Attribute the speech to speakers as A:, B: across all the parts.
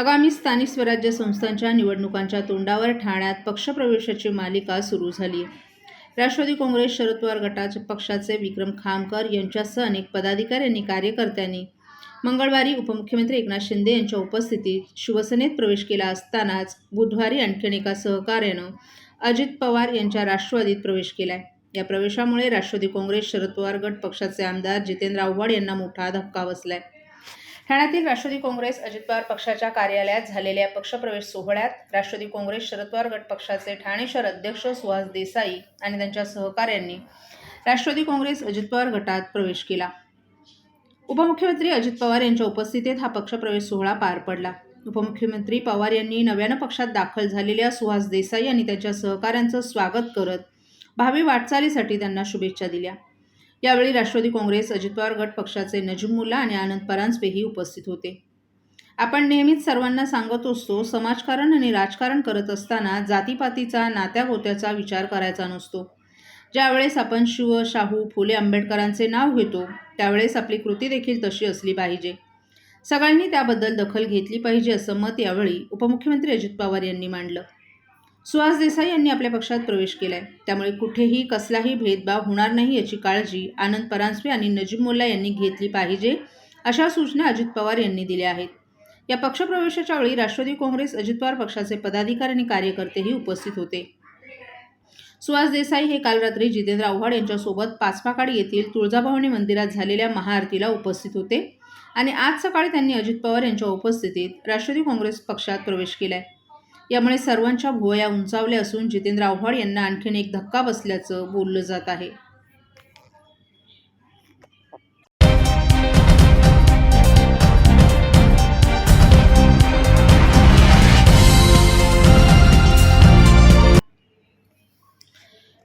A: आगामी स्थानिक स्वराज्य संस्थांच्या निवडणुकांच्या तोंडावर ठाण्यात पक्षप्रवेशाची मालिका सुरू झाली. राष्ट्रवादी काँग्रेस शरद पवार गटाच्या पक्षाचे विक्रम खामकर यांच्यासह अनेक पदाधिकाऱ्यांनी कार्यकर्त्यांनी मंगळवारी उपमुख्यमंत्री एकनाथ शिंदे यांच्या उपस्थितीत शिवसेनेत प्रवेश केला असतानाच बुधवारी आणखीन एका सहकार्यानं अजित पवार यांच्या राष्ट्रवादीत प्रवेश केलाय. या प्रवेशामुळे राष्ट्रवादी काँग्रेस शरद पवार गट पक्षाचे आमदार जितेंद्र आव्हाड यांना मोठा धक्का बसलाय. ठाण्यातील राष्ट्रवादी काँग्रेस अजित पवार पक्षाच्या कार्यालयात झालेल्या पक्षप्रवेश सोहळ्यात राष्ट्रवादी काँग्रेस शरद पवार गट पक्षाचे ठाणे शहर अध्यक्ष सुहास देसाई आणि त्यांच्या सहकाऱ्यांनी राष्ट्रवादी काँग्रेस अजित पवार गटात प्रवेश केला. उपमुख्यमंत्री अजित पवार यांच्या उपस्थितीत हा पक्षप्रवेश सोहळा पार पडला. उपमुख्यमंत्री पवार यांनी नव्यानं पक्षात दाखल झालेल्या सुहास देसाई आणि त्यांच्या सहकाऱ्यांचं स्वागत करत भावी वाटचालीसाठी त्यांना शुभेच्छा दिल्या. यावेळी राष्ट्रवादी काँग्रेस अजित पवार गट पक्षाचे नजीम मुल्ला आणि आनंद परांजपेही उपस्थित होते. आपण नेहमीच सर्वांना सांगत असतो समाजकारण आणि राजकारण करत असताना जातीपातीचा नात्या होत्याचा विचार करायचा नसतो. ज्यावेळेस आपण शिव शाहू फुले आंबेडकरांचे नाव घेतो त्यावेळेस आपली कृती देखील तशी असली पाहिजे. सगळ्यांनी त्याबद्दल दखल घेतली पाहिजे असं मत यावेळी उपमुख्यमंत्री अजित पवार यांनी मांडलं. सुहास देसाई यांनी आपल्या पक्षात प्रवेश केलाय. त्यामुळे कुठेही कसलाही भेदभाव होणार नाही याची काळजी आनंद परांजपे आणि नजीब मोल्ला यांनी घेतली पाहिजे अशा सूचना अजित पवार यांनी दिल्या आहेत. या पक्षप्रवेशाच्या वेळी राष्ट्रवादी काँग्रेस अजित पवार पक्षाचे पदाधिकारी आणि कार्यकर्तेही उपस्थित होते. सुहास देसाई हे काल रात्री जितेंद्र आव्हाड यांच्यासोबत पाचपाकाड येथील तुळजाभवानी मंदिरात झालेल्या महाआरतीला उपस्थित होते आणि आज सकाळी त्यांनी अजित पवार यांच्या उपस्थितीत राष्ट्रवादी काँग्रेस पक्षात प्रवेश केला आहे यामुळे सर्वांच्या भुवया उंचावल्या असून जितेंद्र आव्हाड यांना आणखीन एक धक्का बसल्याचं बोललं जात आहे.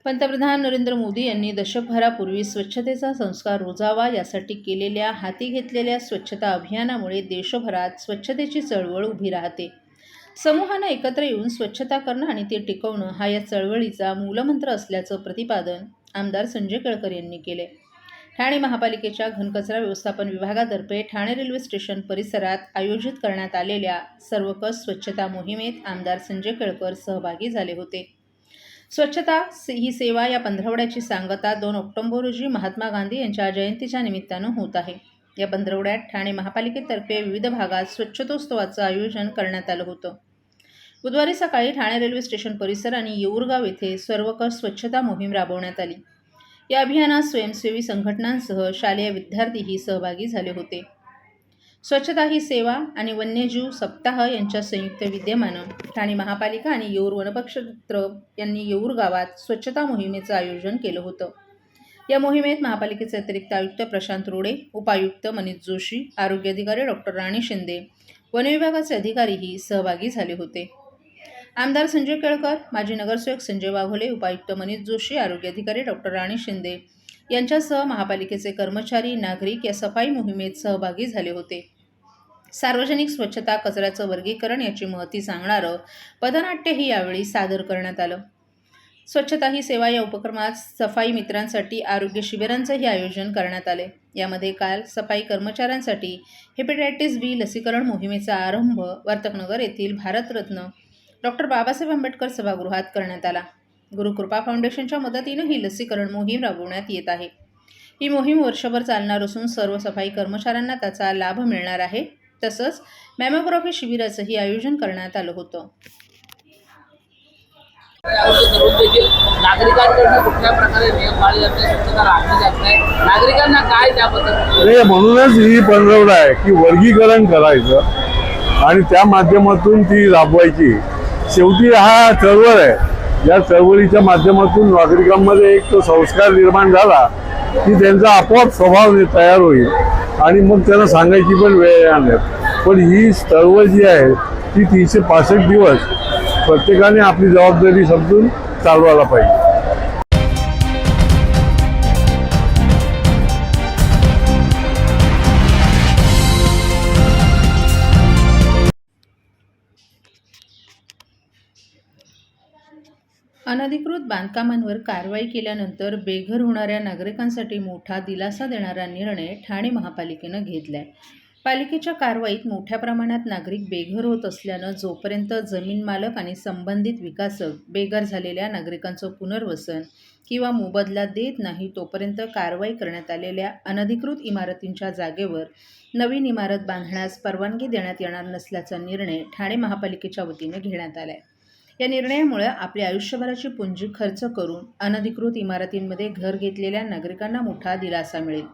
A: पंतप्रधान नरेंद्र मोदी यांनी दशकभरापूर्वी स्वच्छतेचा संस्कार रुजावा यासाठी केलेल्या हाती घेतलेल्या स्वच्छता अभियानामुळे देशभरात स्वच्छतेची चळवळ उभी राहते. समूहानं एकत्र येऊन स्वच्छता करणं आणि ते टिकवणं हा या चळवळीचा मूलमंत्र असल्याचं प्रतिपादन आमदार संजय केळकर यांनी केले ठाणे महापालिकेच्या घनकचरा व्यवस्थापन विभागातर्फे ठाणे रेल्वे स्टेशन परिसरात आयोजित करण्यात आलेल्या सर्वकष स्वच्छता मोहिमेत आमदार संजय केळकर सहभागी झाले होते. स्वच्छता से- ही सेवा या पंधरवड्याची सांगता दोन ऑक्टोबर रोजी महात्मा गांधी यांच्या जयंतीच्या निमित्तानं होत आहे. या पंधरवड्यात ठाणे महापालिकेतर्फे विविध भागात स्वच्छतोत्सवाचं आयोजन करण्यात आलं होतं. बुधवारी सकाळी ठाणे रेल्वे स्टेशन परिसर आणि येऊरगाव येथे सर्वकर स्वच्छता मोहीम राबवण्यात आली. या अभियानात स्वयंसेवी संघटनांसह शालेय विद्यार्थीही सहभागी झाले होते. स्वच्छता ही सेवा आणि वन्यजीव सप्ताह यांच्या संयुक्त विद्यमानं ठाणे महापालिका आणि येऊर वनपक्षत्र यांनी येऊर गावात स्वच्छता मोहिमेचं आयोजन केलं होतं. या मोहिमेत महापालिकेचे अतिरिक्त आयुक्त प्रशांत रोडे उपायुक्त मनीष जोशी आरोग्य अधिकारी डॉक्टर राणी शिंदे वनविभागाचे अधिकारीही सहभागी झाले होते. आमदार संजय केळकर माजी नगरसेवक संजय वाघोले उपायुक्त मनीष जोशी आरोग्य अधिकारी डॉक्टर राणी शिंदे यांच्यासह महापालिकेचे कर्मचारी नागरिक या सफाई मोहिमेत सहभागी झाले होते. सार्वजनिक स्वच्छता कचऱ्याचं वर्गीकरण याची महती सांगणारं पथनाट्यही यावेळी सादर करण्यात आलं. स्वच्छता ही सेवा या उपक्रमात सफाई मित्रांसाठी आरोग्य शिबिरांचंही आयोजन करण्यात आले. यामध्ये काल सफाई कर्मचाऱ्यांसाठी हेपेटायटिस बी लसीकरण मोहिमेचा आरंभ वर्तकनगर येथील भारतरत्न डॉक्टर बाबासाहेब आंबेडकर सभागृहात करण्यात आला. गुरुकृपा फाउंडेशनच्या मदतीनं ही लसीकरण मोहीम राबवण्यात येत आहे. ही मोहीम वर्षभर चालणार असून सर्व सफाई कर्मचाऱ्यांना त्याचा लाभ मिळणार आहे. तसंच मॅमोग्राफी शिबिराचंही आयोजन करण्यात आलं होतं.
B: आरोग्य करून देखील नागरिकांकडनं कुठल्या प्रकारे नियम पाळले जात नाही स्वच्छता राखली जात नाही. नागरिकांना काय त्याबद्दल?
C: नाही म्हणूनच ही पंधरवडा आहे की वर्गीकरण करायचं आणि त्या माध्यमातून ती राबवायची. शेवटी हा चळवळ आहे. या चळवळीच्या माध्यमातून नागरिकांमध्ये एक तो संस्कार निर्माण झाला की त्यांचा आपोआप स्वभाव तयार होईल आणि मग त्यांना सांगायची पण वेळ येणार. नाही पण ही चळवळ जी आहे ती तीनशे पासष्ट दिवस प्रत्येकाने आपली जबाबदारी समजून चालवायला पाहिजे.
A: अनधिकृत बांधकामांवर कारवाई केल्यानंतर बेघर होणाऱ्या नागरिकांसाठी मोठा दिलासा देणारा निर्णय ठाणे महापालिकेनं घेतलाय. पालिकेच्या कारवाईत मोठ्या प्रमाणात नागरिक बेघर होत असल्यानं जोपर्यंत जमीन मालक आणि संबंधित विकासक बेघर झालेल्या नागरिकांचं पुनर्वसन किंवा मोबदला देत नाही तोपर्यंत कारवाई करण्यात आलेल्या अनधिकृत इमारतींच्या जागेवर नवीन इमारत बांधण्यास परवानगी देण्यात येणार नसल्याचा निर्णय ठाणे महापालिकेच्या वतीने घेण्यात आला आहे या निर्णयामुळे आपल्या आयुष्यभराची पुंजी खर्च करून अनधिकृत इमारतींमध्ये घर घेतलेल्या नागरिकांना मोठा दिलासा मिळेल.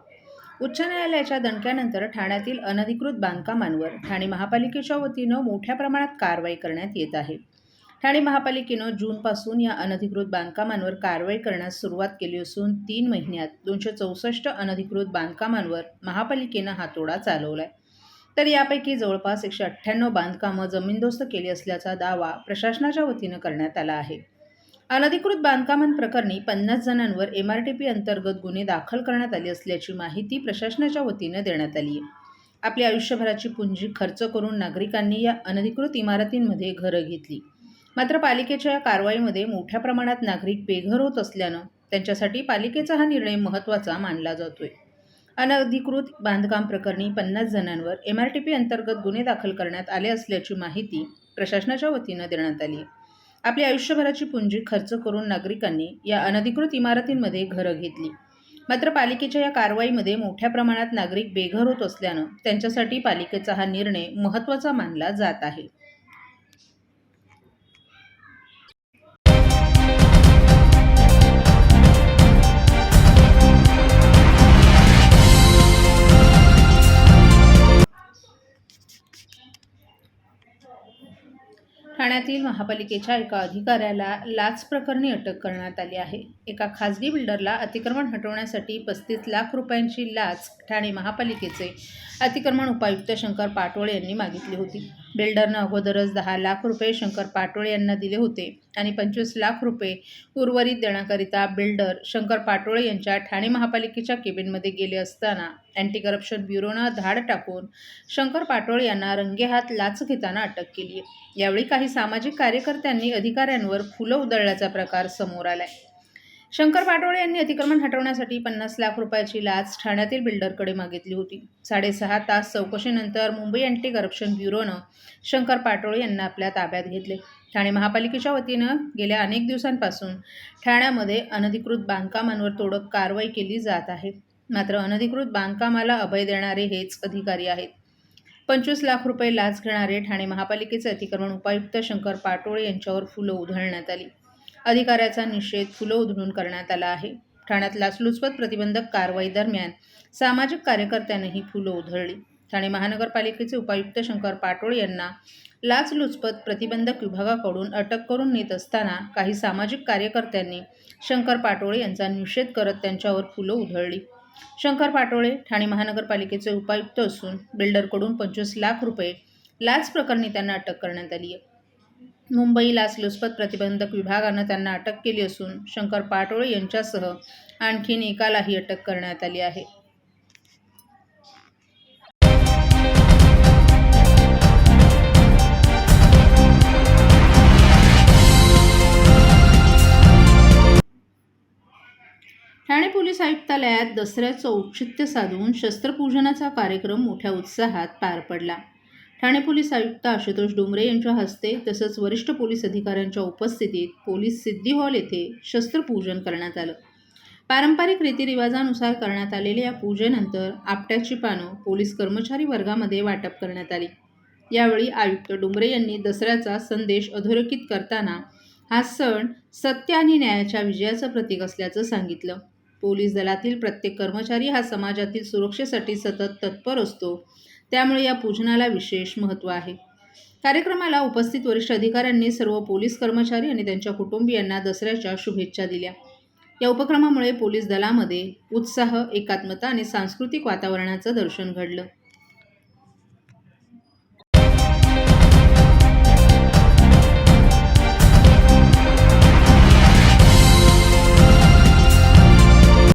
A: उच्च न्यायालयाच्या दणक्यानंतर ठाण्यातील अनधिकृत बांधकामांवर ठाणे महापालिकेच्या वतीनं मोठ्या प्रमाणात कारवाई करण्यात येत आहे. ठाणे महापालिकेनं जूनपासून या अनधिकृत बांधकामांवर कारवाई करण्यास सुरुवात केली असून तीन महिन्यात दोनशे चौसष्ट अनधिकृत बांधकामांवर महापालिकेनं हातोडा आहे तर यापैकी जवळपास एकशे अठ्ठ्याण्णव बांधकामं जमीनदोस्त केली असल्याचा दावा प्रशासनाच्या वतीनं करण्यात आला आहे. अनधिकृत बांधकामांप्रकरणी पन्नास जणांवर एम आर टी पी अंतर्गत गुन्हे दाखल करण्यात आले असल्याची माहिती प्रशासनाच्या वतीनं देण्यात आली आहे. आपल्या आयुष्यभराची पुंजी खर्च करून नागरिकांनी या अनधिकृत इमारतींमध्ये घरं घेतली. मात्र पालिकेच्या या कारवाईमध्ये मोठ्या प्रमाणात नागरिक बेघर होत असल्यानं त्यांच्यासाठी पालिकेचा हा निर्णय महत्त्वाचा मानला जातोय. अनधिकृत बांधकाम प्रकरणी पन्नास जणांवर एम आर टी पी अंतर्गत गुन्हे दाखल करण्यात आले असल्याची माहिती प्रशासनाच्या वतीनं देण्यात आली. आहे आपल्या आयुष्यभराची पुंजी खर्च करून नागरिकांनी या अनधिकृत इमारतींमध्ये घरं घेतली. मात्र पालिकेच्या या कारवाईमध्ये मोठ्या प्रमाणात नागरिक बेघर होत असल्यानं त्यांच्यासाठी पालिकेचा हा निर्णय महत्त्वाचा मानला जात आहे. ठाण्यातील महापालिकेच्या एका अधिकाऱ्याला लाच प्रकरणी अटक करण्यात आली आहे. एका खासगी बिल्डरला अतिक्रमण हटवण्यासाठी पस्तीस लाख रुपयांची लाच ठाणे महापालिकेचे अतिक्रमण उपायुक्त शंकर पाटोळे यांनी मागितली होती. बिल्डरनं अगोदरच दहा लाख रुपये शंकर पाटोळे यांना दिले होते आणि पंचवीस लाख रुपये उर्वरित देण्याकरिता बिल्डर शंकर पाटोळे यांच्या ठाणे महापालिकेच्या केबिनमध्ये गेले असताना अँटी करप्शन ब्युरोनं धाड टाकून शंकर पाटोळे यांना रंगेहात लाच घेताना अटक केली. यावेळी काही सामाजिक कार्यकर्त्यांनी अधिकाऱ्यांवर फुलं उधळल्याचा प्रकार समोर आलाय. शंकर पाटोळे यांनी अतिक्रमण हटवण्यासाठी पन्नास लाख रुपयाची लाच ठाण्यातील बिल्डरकडे मागितली होती. साडेसहा तास चौकशीनंतर मुंबई अँटी करप्शन ब्युरोनं शंकर पाटोळे यांना आपल्या ताब्यात घेतले. ठाणे महापालिकेच्या वतीनं गेल्या अनेक दिवसांपासून ठाण्यामध्ये अनधिकृत बांधकामांवर तोडक कारवाई केली जात आहे. मात्र अनधिकृत बांधकामाला अभय देणारे हेच अधिकारी आहेत. पंचवीस लाख रुपये लाच घेणारे ठाणे महापालिकेचे अतिक्रमण उपायुक्त शंकर पाटोळे यांच्यावर फुलं उधळण्यात आली. अधिकाऱ्याचा निषेध फुलं उधळून करण्यात आला आहे. ठाण्यात लाचलुचपत प्रतिबंधक कारवाई दरम्यान सामाजिक कार्यकर्त्यांनीही फुलं उधळली. ठाणे महानगरपालिकेचे उपायुक्त शंकर पाटोळे यांना लाचलुचपत प्रतिबंधक विभागाकडून अटक करून नेत असताना काही सामाजिक कार्यकर्त्यांनी शंकर पाटोळे यांचा निषेध करत त्यांच्यावर फुलं उधळली. शंकर पाटोळे ठाणे महानगरपालिकेचे उपायुक्त असून बिल्डरकडून पंचवीस लाख रुपये लाच प्रकरणी त्यांना अटक करण्यात आली आहे. मुंबई लाचलुचपत प्रतिबंधक विभागानं त्यांना अटक केली असून शंकर पाटोळे यांच्यासह आणखीन एकालाही अटक करण्यात आली आहे. ठाणे पोलीस आयुक्तालयात दसऱ्याचं औचित्य साधून शस्त्रपूजनाचा कार्यक्रम मोठ्या उत्साहात पार पडला. ठाणे पोलीस आयुक्त आशुतोष डोंगरे यांच्या हस्ते तसंच वरिष्ठ पोलीस अधिकाऱ्यांच्या उपस्थितीत पोलीस सिद्धी हॉल येथे शस्त्रपूजन करण्यात आलं. पारंपरिक रीतिरिवाजानुसार करण्यात आलेल्या या पूजेनंतर आपट्याची पानं पोलीस कर्मचारी वर्गामध्ये वाटप करण्यात आली. यावेळी आयुक्त डोंगरे यांनी दसऱ्याचा संदेश अधोरेखित करताना हा सण सत्य आणि न्यायाच्या विजयाचं प्रतीक असल्याचं सांगितलं. पोलीस दलातील प्रत्येक कर्मचारी हा समाजातील सुरक्षेसाठी सतत तत्पर असतो त्यामुळे या पूजनाला विशेष महत्त्व आहे. कार्यक्रमाला उपस्थित वरिष्ठ अधिकाऱ्यांनी सर्व पोलीस कर्मचारी आणि त्यांच्या कुटुंबियांना दसऱ्याच्या शुभेच्छा दिल्या. या उपक्रमामुळे पोलीस दलामध्ये उत्साह एकात्मता आणि सांस्कृतिक वातावरणाचं दर्शन घडलं.